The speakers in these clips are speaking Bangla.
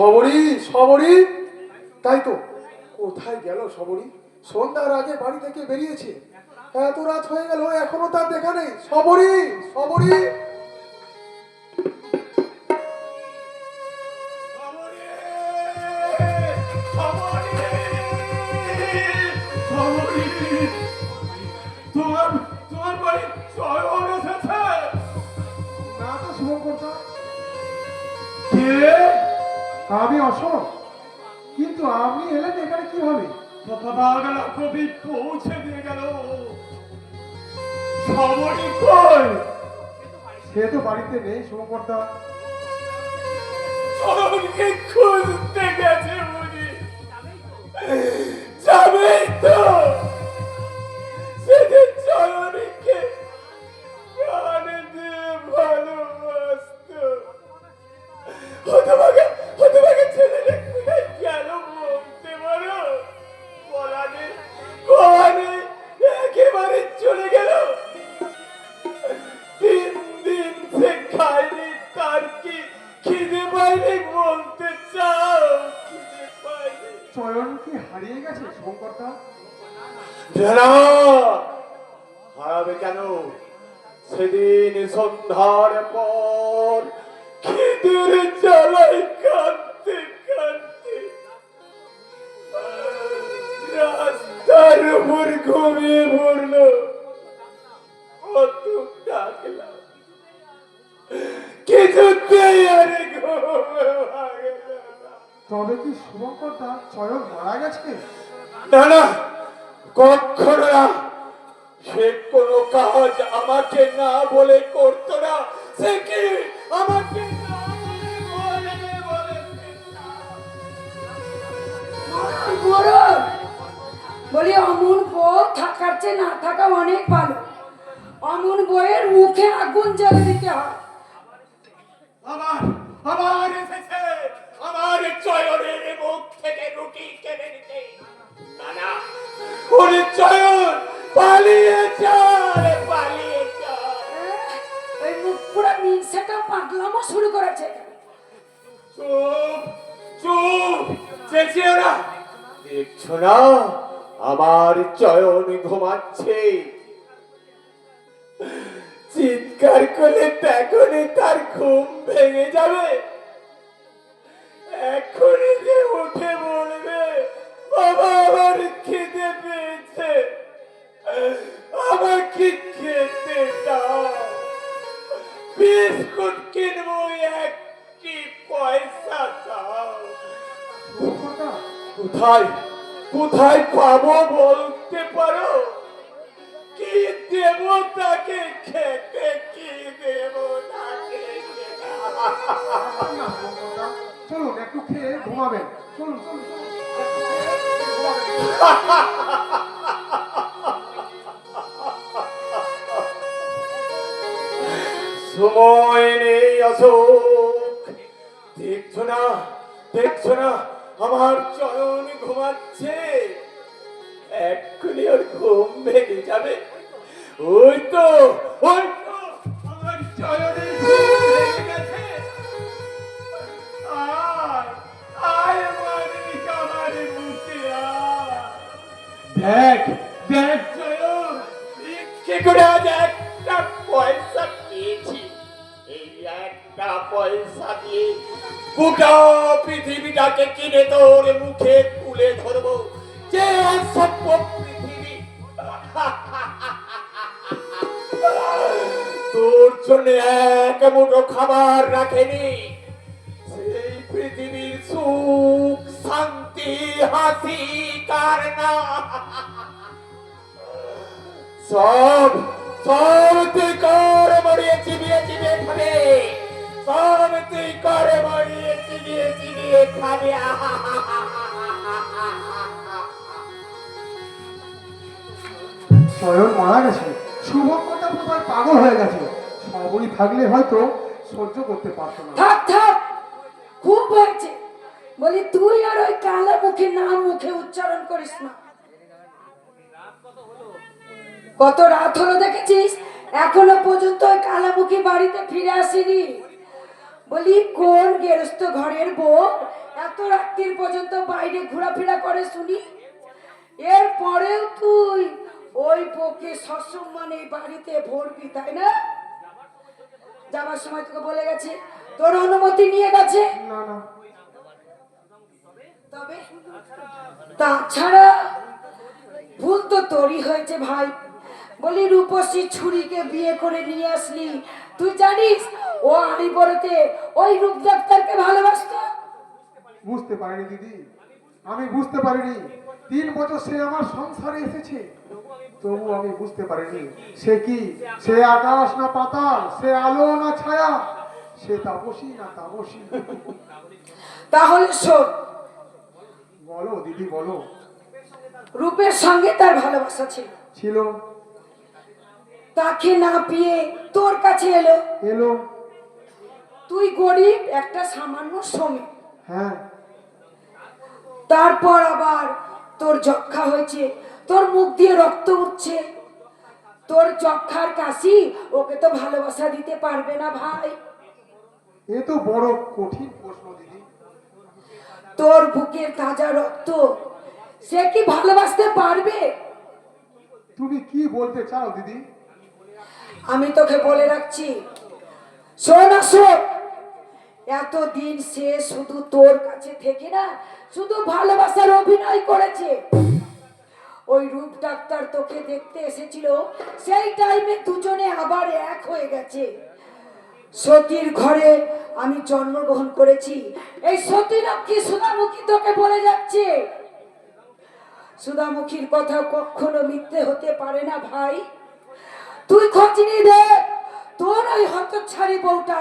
সবরি সবরি তাই তো কোথায় গেল সবরি সন্ধ্যার আগে বাড়ি থেকে বেরিয়েছে। এত রাত হয়ে গেল এখনও তার দেখা নেই। সবরি সবরি তোমার তোমার বাড়ি এসেছে। না তো আমি অশোক। কিন্তু আপনি এলেন এখানে কি হবে কবি পৌঁছে দিয়ে গেল। খবরই কই? সে তো বাড়িতে নেই চরণকে খুঁজতে গেছে বুঝি যাবেই তো। চয়ন কি হারিয়ে গেছে শুভঙ্করদা জানা হারাবে কেন? সেদিন সন্ধ্যার পর খিদের জ্বালায় কাঁদতে কাঁদতে রাস্তার উপর ঘুমিয়ে পড়ল কত ডাকলাম। তবে কি শুভঙ্করদা চয়ন মারা গেছে? না না কখনো না। সে কোনো কাজ আমাকে না বলে করতো না। সে কি আমাকে না বলে বলে বলে বড় বলি অমন বউ থাকার চেয়ে না থাকা অনেক ভালো। অমন বইয়ের মুখে আগুন জ্বালে দিতে হয়। আমার আমার এসেছে। আমার চয়নের মুখ থেকে রুটি কেড়ে নিতে। না না ওরে চয়ন পালিয়ে চল পালিয়ে চল ওই মুখ পুরো মিনসাটা পাগলামো শুরু করেছে। চুপ চুপ চেঁচিও না। দেখছ না আমার চয়ন ঘুমাচ্ছে। চিৎকার করলে তখনই তার ঘুম ভেঙে যাবে। এখনই যে উঠে বলবে বাবা আমার খেতে পেয়েছে আমাকে খেতে দাও বিস্কুট কিনবো একটি পয়সা দাও কোথায় কোথায় পাবো বলতে পারো কি দেব তাকে খেতে কি দেব তাকে চলুন, একটু খেয়ে ঘুমাবেন। চলুন। সময় নেই অশোক। দেখছ না দেখছ না, আমার চয়ন ঘুমাচ্ছে। এক্ষুনি ওর ঘুম ভেঙে যাবে। ওই তো ওই তো, আমার চয়নের দেখ দেখ ইচ্ছে করে আজ একটা পয়সা পেয়েছি এই একটা পয়সা দিয়ে গোটা পৃথিবীটাকে কিনে তোর মুখে তুলে ধরবো। যে অসভ্য পৃথিবী। তোর জন্য এক মুঠো খাবার রাখেনি। সেই পৃথিবীর শান্তি হাসি কার না? সব সব তুই করে মরিয়ে চিবিয়ে চিবিয়ে খাবে। সব তুই করে মরিয়ে চিবিয়ে চিবিয়ে খাবে। চয়ন মারা গেছে। বোধহয় পাগল হয়ে গেছে। সবরই থাকলে হয়তো সহ্য করতে পারতো না। থাক থাক খুব হয়েছে। বলি, তুই আর ওই কালা মুখে নাম মুখে উচ্চারণ করিস না। কত রাত হলো দেখেছিস? এখনও পর্যন্ত ওই কালামুখী বাড়িতে ফিরে আসেনি। বলি, কোন গেরস্ত ঘরের বউ এত রাত্রির পর্যন্ত বাইরে ঘোরাফেরা করে শুনি? এরপরেও তুই ওই বউকে সসম্মানে বাড়িতে ভরবি, তাই না? যাবার সময় তোকে বলে গেছে, তোর অনুমতি নিয়ে গেছে? না না। তাছাড়া ভুল তো তোরই হয়েছে ভাই। বলি রূপসী ছুরিকে বিয়ে করে নিয়ে আসলি। তুই জানিস ও আমি বড়তে ওই রূপ ডাক্তারকে ভালোবাসতো? বুঝতে পারিনি দিদি। আমি বুঝতে পারিনি। তিন বছর সে আমার সংসারে এসেছে। তবু আমি বুঝতে পারিনি সে কি? সে আকাশ না পাতাল সে আলো না ছায়া সে তাপসী না তাপসী। তাহলে শোন বলো দিদি বলো। রূপের সঙ্গে তার ভালোবাসা ছিল। ছিল। তাকে না পেয়ে তোর কাছে এলো। এলো। তুই গরিব একটা সামান্য শ্রমিক। হ্যাঁ। তারপর আবার তোর যক্ষা হয়েছে তোর মুখ দিয়ে রক্ত উঠছে। তোর যক্ষার কাশি ওকে তো ভালোবাসা দিতে পারবে না ভাই। এ তো বড় কঠিন প্রশ্ন দিদি। তোর বুকের তাজা রক্ত সে কি ভালোবাসতে পারবে? তুমি কি বলতে চাও দিদি? আমি তোকে বলে রাখছি শোন শোন। এতদিন সে শুধু তোর কাছে থেকে না শুধু ভালোবাসার অভিনয় করেছে। ওই রূপ ডাক্তার তোকে দেখতে এসেছিল সেই টাইমে দুজনে আবার এক হয়ে গেছে। সতীর ঘরে আমি জন্মগ্রহণ করেছি। এই সতী লক্ষ্মী সুধামুখী তোকে বলে যাচ্ছে। সুধামুখীর কথা কখনো মিথ্যে হতে পারে না ভাই। তুই খোঁজ নিয়ে দে। তোর ওই হতচ্ছাড়ি বউটা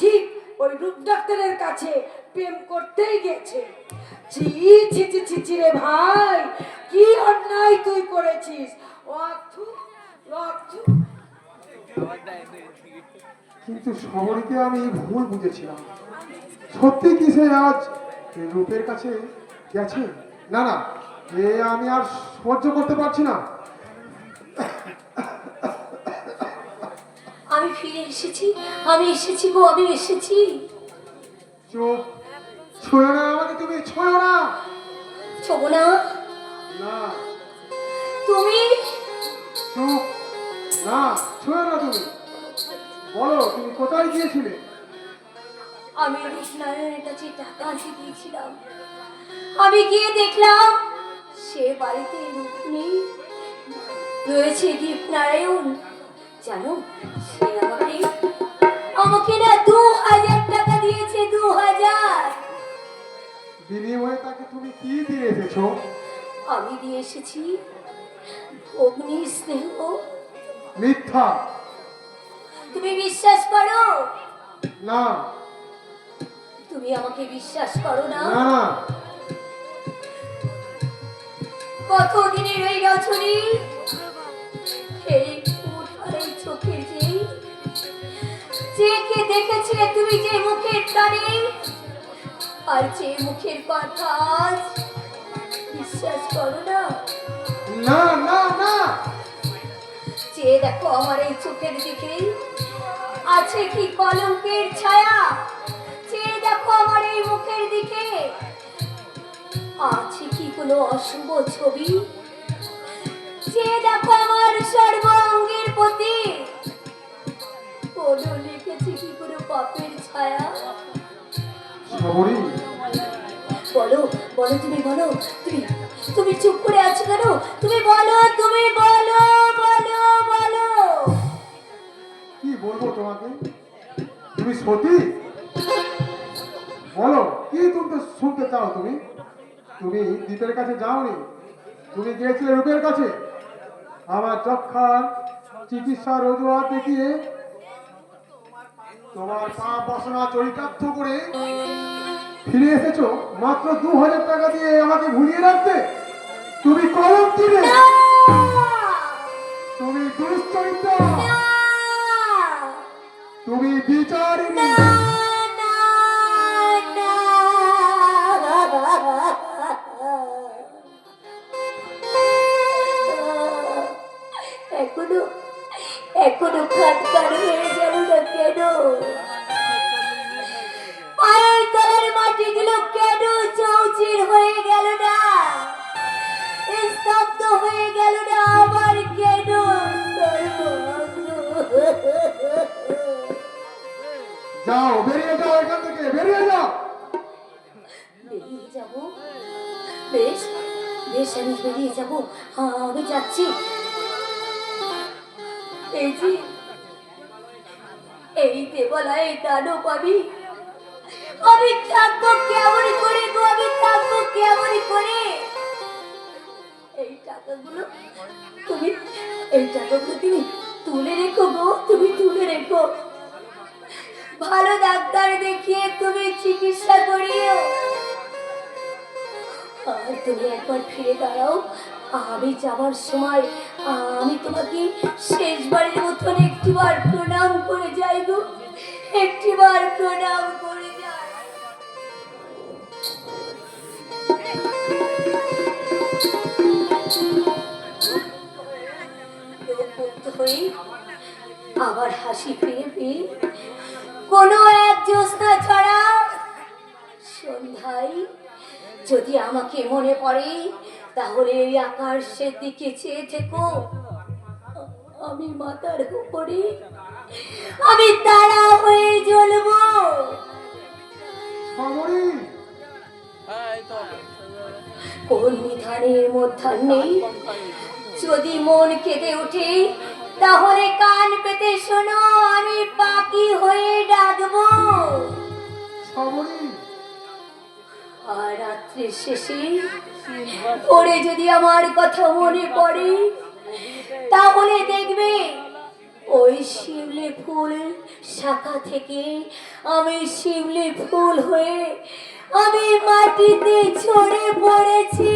ঠিক ওই রূপ ডাক্তারের কাছে প্রেম করতেই গেছে। ছি ছি ছি রে ভাই, কি অন্যায় তুই করেছিস? অথু অথু কিন্তু শহরকে আমি ভুল বুঝেছিলাম। সত্যি কি সে আজ রূপের কাছে গেছে? না না এ আমি আর সহ্য করতে পারছি না। আমি ফিরে এসেছি আমি এসেছি গো আমি এসেছি। চুপ ছুঁয়ো না আমাকে তুমি ছুঁয়ো না। শোভনা না। তুমি? চুপ না ছুঁয়ো না তুমি। বলো তুমি কোথায় গিয়েছিলে? আমি রূপনারায়ণের কাছে টাকা আনতে দিয়েছিলাম আমি গিয়ে দেখলাম সে বাড়িতে রূপ নেই। রয়েছে দীপনারায়ণ জানো সে আমাকে আমাকে না দু হাজার টাকা দিয়েছে দু হাজার। বিনিময়ে তাকে তুমি কি দিয়ে এসেছ? আমি দিয়ে এসেছি অগ্নি স্নেহ। মিথ্যা। তুমি বিশ্বাস করো? না। তুমি আমাকে বিশ্বাস করো না? ওই রচনী এই চোখের যে যে কে দেখেছিলে তুমি যে মুখের টানে? আর যে মুখের কথা বিশ্বাস করো না? না না না। যে দেখো আমার এই চোখের দিকে আছে কি কলঙ্কের ছায়া? যে দেখো আমার এই মুখের দিকে। আছে কি কোনো অশুভ ছবি? যে দেখো আমার সর্বাঙ্গের প্রতি কোনো লিখেছে কি কোনো পাপের ছায়া? বলো বলো তুমি বলো। তুমি তুমি চুপ করে আছো কেন? তুমি বলো তুমি বলো। বলব তোমাকে? তুমি সতী? বলো কি তুমি শুনতে চাও তুমি? তুমি দ্বীপের কাছে যাওনি? তুমি গিয়েছিলে রূপের কাছে? আমার যক্ষার চিকিৎসার অজুহাত দেখিয়ে তোমার পাপ বাসনা চরিতার্থ করে ফিরে এসেছ? মাত্র দু হাজার টাকা দিয়ে আমাকে ভুলিয়ে রাখতে? তুমি কলম দিলে তুমি দুশ্চরিত্র! তুমি বিচারিণী এখনও এখনও খাটকার যাব। আমি যাচ্ছি। এই এই আমি। থাকব করে গো, আমি থাকব করে? এই টাকাগুলো তুমি, এই টাকাগুলো তুমি তুলে রেখো গো, তুমি তুলে রেখো। ভালো ডাক্তার দেখিয়ে তুমি চিকিৎসা করিও আর তুমি একবার ফিরে দাঁড়াও। আমি যাবার সময়, আমি তোমাকে শেষবারের মতন একটিবার প্রণাম করে যাই গো। একটিবার প্রণাম করে যাই। আবার হাসি ফিরে পেয়ে, কোনো এক জ্যোৎস্না ছড়া সন্ধ্যায় যদি আমাকে মনে পড়ে তাহলে এই আকাশের দিকে চেয়ে থেকো। আমি মাথার উপরে আমি তারা হয়ে জ্বলবো। সমরি কোন বিধানের মধ্যাহ্নে যদি মন কেঁদে ওঠে তাহলে কান পেতে শোনো আমি পাখি হয়ে ডাকবো। সমরি আর রাত্রির শেষে পরে যদি আমার কথা মনে পড়ে, তাহলে দেখবে ওই শিউলি ফুল শাখা থেকে আমি শিউলি ফুল হয়ে আমি মাটিতে ছড়ে পড়েছি।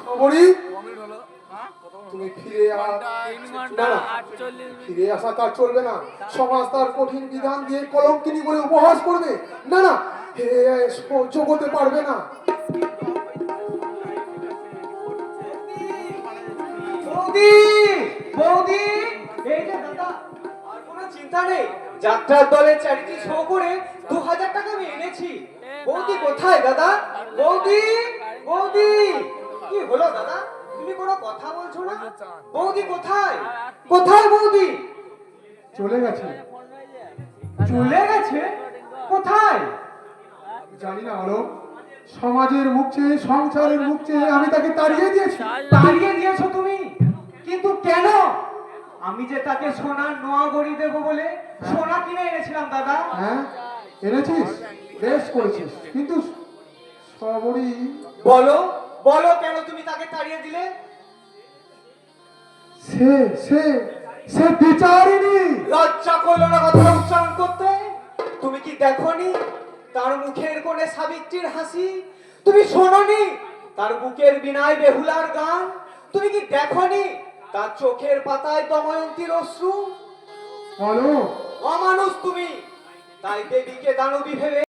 সমরি সমরি তুমি ফিরে ফিরে আসা তার চলবে না। সমাজ তার কঠিন বিধান দিয়ে কলঙ্কিনী বলে উপহাস করবে। না না হে সহ্য করতে পারবে না। বৌদি বৌদি এই যে দাদা আর কোনো চিন্তা নেই। যাত্রার দলের চ্যারিটি শো করে দু হাজার টাকা আমি এনেছি। বৌদি কোথায় দাদা? বৌদি বৌদি কি হলো দাদা? তুমি কোনো কথা বলছো না? বৌদি কোথায়? কোথায় বৌদি? চলে গেছে। চলে গেছে? কোথায়? জানি না আলো সমাজের মুখ চেয়ে সংসারের মুখ চেয়ে আমি তাকে তাড়িয়ে দিয়েছি। তাড়িয়ে দিয়েছ তুমি? কিন্তু কেন? আমি যে তাকে সোনার নোয়া গড়ি দেবো বলে সোনা কিনে এনেছিলাম দাদা। হ্যাঁ এনেছিস? বেশ করেছিস। কিন্তু সবরই বলো। বলো কেন তুমি তাকে তাড়িয়ে দিলে? সে সে সে বিচারিনি লজ্জা করল না কথাটা উচ্চারণ করতে? তুমি কি দেখনি? তার মুখের কোণে সাবিত্রীর হাসি? তুমি শোনোনি? তার বুকের বিনায় বেহুলার গান? তুমি কি দেখনি? তার চোখের পাতায় দময়ন্তীর অশ্রু? বলো। অমানুষ তুমি। তাই দেবীকে দানবী ভেবে